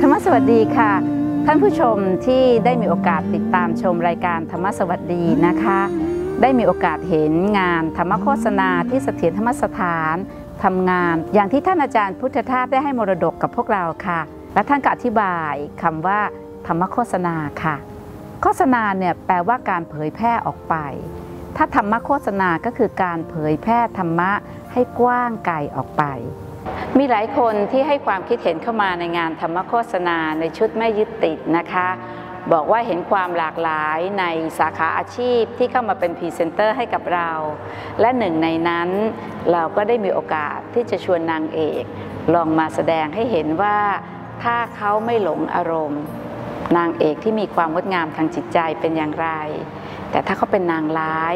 ธรรมสวัสดีค่ะ ท่านผู้ชมที่ได้มีโอกาสติดตามชมรายการธรรมสวัสดีนะคะ ได้มีโอกาสเห็นงานธรรมโฆษณาที่เสถียรธรรมสถานทำงาน อย่างที่ท่านอาจารย์พุทธทาสได้ให้มรดกกับพวกเราค่ะ และท่านก็อธิบายคำว่า ธรรมโฆษณาค่ะ โฆษณาเนี่ยแปลว่าการเผยแพร่ออกไป ถ้าธรรมโฆษณาก็คือการเผยแพร่ธรรมะให้กว้างไกลออกไป มีหลายคนที่ให้ความคิดเห็นเข้ามาในงานธรรมโฆษณาในชุดไม่ยึดติดนะคะ บอกว่าเห็นความหลากหลายในสาขาอาชีพที่เข้ามาเป็นพรีเซนเตอร์ให้กับเรา และหนึ่งในนั้นเราก็ได้มีโอกาสที่จะชวนนางเอก ลองมาแสดงให้เห็นว่าถ้าเขาไม่หลงอารมณ์ นางเอกที่มีความงดงามทางจิตใจเป็นอย่างไร แต่ถ้าเขาเป็นนางร้าย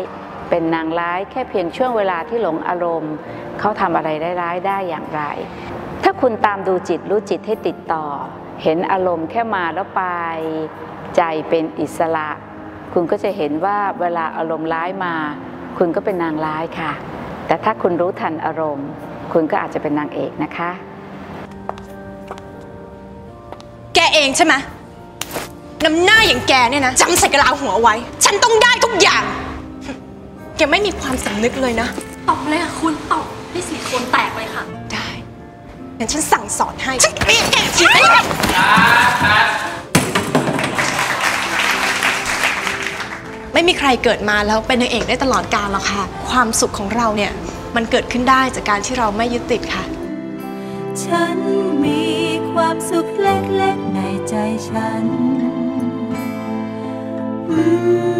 เป็นนางร้ายแค่เพียงช่วงเวลาที่หลงอารมณ์ เขาทำอะไรร้ายๆได้อย่างไร ถ้าคุณตามดูจิตรู้จิตให้ติดต่อ เห็นอารมณ์แค่มาแล้วไป ใจเป็นอิสระ คุณก็จะเห็นว่าเวลาอารมณ์ร้ายมา คุณก็เป็นนางร้ายค่ะ แต่ถ้าคุณรู้ทันอารมณ์ คุณก็อาจจะเป็นนางเอกนะคะ แกเองใช่ไหมน้ำหน้าอย่างแกเนี่ยนะจำใส่กระลาหัวเอาไว้ ฉันต้องได้ทุกอย่าง แกไม่มีความสำนึกเลยนะตอบเลยค่ะคุณตอบให้สีโคนแตกเลยค่ะ ได้งั้นฉันสั่งสอนให้ฉันไม่แกไม่มีใครเกิดมาแล้วเป็นนางเอกได้ตลอดกาลหรอกค่ะ ความสุขของเราเนี่ย มันเกิดขึ้นได้จากการที่เราไม่ยึดติดค่ะ ฉันมีความสุขเล็กๆในใจฉันอืม